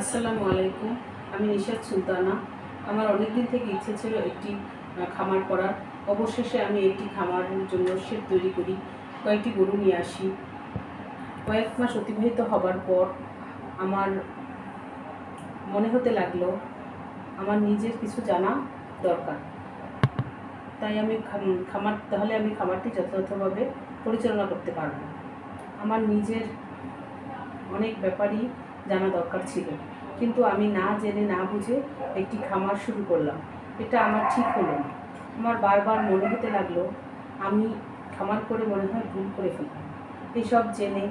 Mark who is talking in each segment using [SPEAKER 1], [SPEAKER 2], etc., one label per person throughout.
[SPEAKER 1] আসসালামু আলাইকুম, আমি নিশাদ সুলতানা। আমার অনেক দিন থেকে ইচ্ছে ছিল একটি খামার করার। অবশেষে আমি একটি খামারের জন্য শেড তৈরি করি, কয়েকটি গরু নিয়ে আসি। কয়েক মাস অতিবাহিত হবার পর আমার মনে হতে লাগল, আমার নিজের কিছু জানা দরকার। তাই আমি খামার, তাহলে আমি খামারটি যথাযথভাবে পরিচালনা করতে পারব। আমার নিজের অনেক ব্যাপারই জানা দরকার ছিল। কিন্তু আমি না জেনে না বুঝে একটি খামার শুরু করলাম। এটা আমার ঠিক হলো না। আমার বারবার মনে হতে লাগল, আমি খামার করে মনে হয় ভুল করে ফেললাম। এসব জেনে,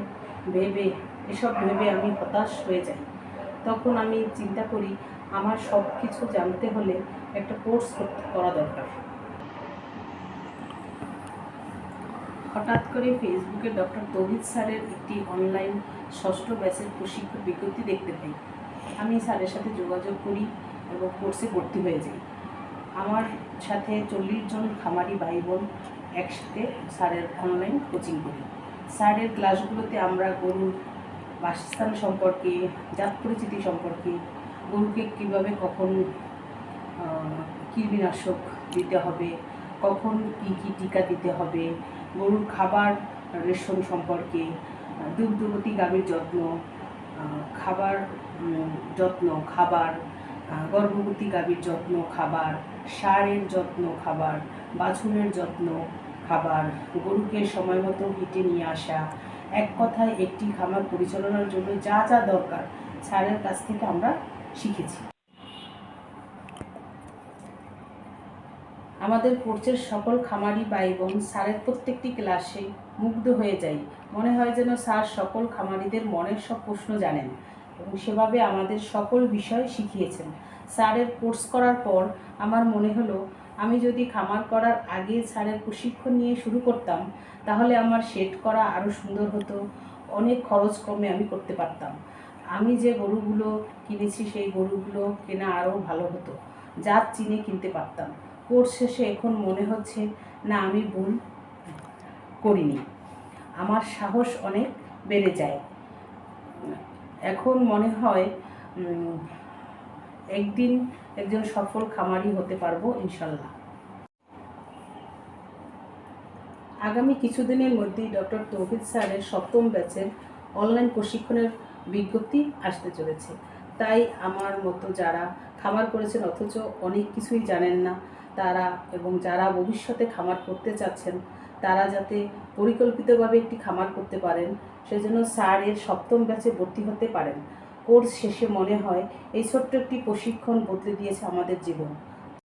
[SPEAKER 1] ভেবে, এসব ভেবে আমি হতাশ হয়ে যাই। তখন আমি চিন্তা করি, আমার সব কিছু জানতে হলে একটা কোর্স করা দরকার। হঠাৎ করে ফেসবুকে ডক্টর তৌহিদ স্যারের একটি অনলাইন ষষ্ঠ ব্যাচের প্রশিক্ষণ বিজ্ঞপ্তি দেখতে পাই। আমি স্যারের সাথে যোগাযোগ করি এবং কোর্সে ভর্তি হয়ে যাই। আমার সাথে চল্লিশ জন খামারি ভাই বোন একসাথে স্যারের অনলাইন কোচিং করি। স্যারের ক্লাসগুলোতে আমরা গরুর বাসস্থান সম্পর্কে, জাত পরিচিতি সম্পর্কে, গরুকে কীভাবে কখন কীটনাশক দিতে হবে, কখন কী কী টিকা দিতে হবে গরুর খাবার রেশন সম্পর্কে দুগ্ধবতী গাভীর যত্ন খাবার যত্ন, খাবার গর্ভবতী গাভীর যত্ন, খাবার, সারের যত্ন, খাবার, বাছুরের যত্ন, খাবার, গরুকে সময় মতো হেঁটে নিয়ে আসা, এক কথায় একটি খামার পরিচালনার জন্য যা যা দরকার, স্যারের কাছ থেকে আমরা শিখেছি। আমাদের কোর্সের সকল খামারি ভাই বোন স্যারের প্রত্যেকটি ক্লাসে মুগ্ধ হয়ে যাই। মনে হয় যেন স্যার সকল খামারিদের মনের সব প্রশ্ন জানেন এবং সেভাবে আমাদের সকল বিষয় শিখিয়েছেন। স্যারের কোর্স করার পর আমার মনে হলো, আমি যদি খামার করার আগে স্যারের প্রশিক্ষণ নিয়ে শুরু করতাম, তাহলে আমার সেট করা আরও সুন্দর হতো, অনেক খরচ কমে আমি করতে পারতাম। আমি যে গরুগুলো কিনেছি, সেই গরুগুলো কেনা আরও ভালো হতো জাত চিনে কিনতে পারতাম। কোর্স শেষে এখন মনে হচ্ছে, না, আমি ভুল করিনি। আমার সাহস অনেক বেড়ে যায়। এখন মনে হয় একদিন একজন সফল খামারি হতে পারব, ইনশাল্লাহ। আগামী কিছুদিনের মধ্যেই ডক্টর তৌহিদ স্যারের সপ্তম ব্যাচের অনলাইন প্রশিক্ষণের বিজ্ঞপ্তি আসতে চলেছে। তাই আমার মতো যারা খামার করেছেন, অথচ অনেক কিছুই জানেন না তারা এবং যারা ভবিষ্যতে খামার করতে চাচ্ছেন, তারা যাতে পরিকল্পিতভাবে একটি খামার করতে পারেন, সেজন্য স্যার এর সপ্তম ব্যাচে ভর্তি হতে পারেন। কোর্স শেষে মনে হয় এই ছোট্ট একটি প্রশিক্ষণ বদলে দিয়েছে আমাদের জীবন।